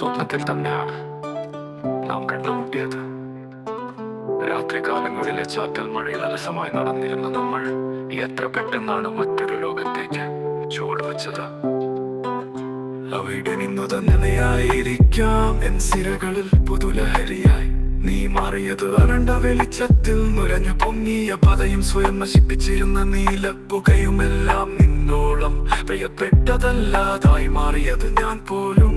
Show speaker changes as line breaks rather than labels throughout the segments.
സ്വപ്നത്തിൽ തന്നെയാണ് നാം കണ്ടുമുട്ടിയത് രാത്രികാലങ്ങളിലെ ചാറ്റൽ മഴയിൽ അലസമായി നടന്നിരുന്ന നമ്മൾ എത്ര പെട്ടെന്നാണ് മറ്റൊരു ലോകത്തേക്ക് ചുവടുവെച്ചത് അവിടെ നിന്നു തന്നെയായിരിക്കാം എൻ സിരകളിൽ പുതുലഹരിയായി നീ മാറിയത് വരണ്ട വെളിച്ചത്തിൽ നുരഞ്ഞു പൊങ്ങിയ പതയും സ്വയം നശിപ്പിച്ചിരുന്ന നീലപ്പുകയുമെല്ലാം നിന്നോളം പ്രിയപ്പെട്ടതല്ലാതായി മാറിയത് ഞാൻ പോലും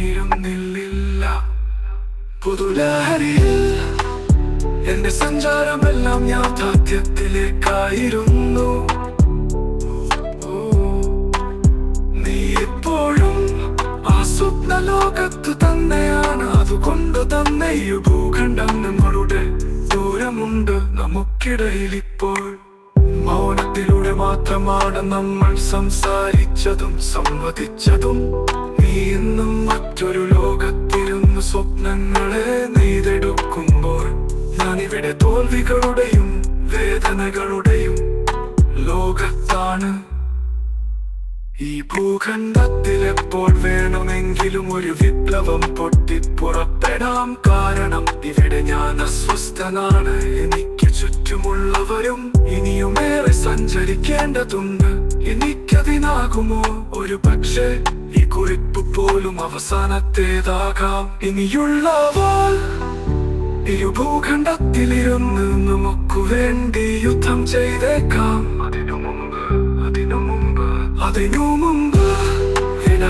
അറിഞ്ഞിരുന്നില്ല പുതുലഹരിയിൽ എന്റെ സഞ്ചാരമെല്ലാം യാഥാർത്ഥ്യത്തിലേക്കായിരുന്നു. നീ എപ്പോഴും ആ സ്വപ്ന ലോകത്ത് തന്നെയാണ്. അതുകൊണ്ട് തന്നെ ഈ ഭൂഖണ്ഡം നമ്മളുടെ ദൂരമുണ്ട്. നമുക്കിടയിൽ ഇപ്പോൾ മൗനത്തിലൂടെ മാത്രമാണ് നമ്മൾ സംസാരിച്ചതും സംവദിച്ചതും. നീ മറ്റൊരു ലോകത്തിരുന്ന് സ്വപ്നങ്ങളെ നെയ്തെടുക്കുമ്പോൾ ഞാനിവിടെ തോൽവികളുടെയും വേദനകളുടെയും ലോകത്താണ്. ഈ ഭൂഖണ്ഡത്തിലെപ്പോൾ വേണമെങ്കിലും ഒരു വിപ്ലവം പൊട്ടിപ്പുറപ്പെടാം. കാരണം ഇവിടെ ഞാൻ അസ്വസ്ഥനാണ്. എനിക്ക് ചുറ്റുമുള്ളവരും ഇനിയുമേറെ സഞ്ചരിക്കേണ്ടതുണ്ട്. എനിക്കതിനാകുമോ? ഒരു പക്ഷേ കുറിപ്പ് പോലും അവസാനത്തേതാകാം. ഇനിയുള്ളവർ ഇരു ഭൂഖണ്ഡത്തിലിരുന്ന് നമുക്ക് വേണ്ടി യുദ്ധം ചെയ്തേക്കാം. അതിനു മുമ്പ് അതിനു മുമ്പ് അതിനു മുമ്പ് വിട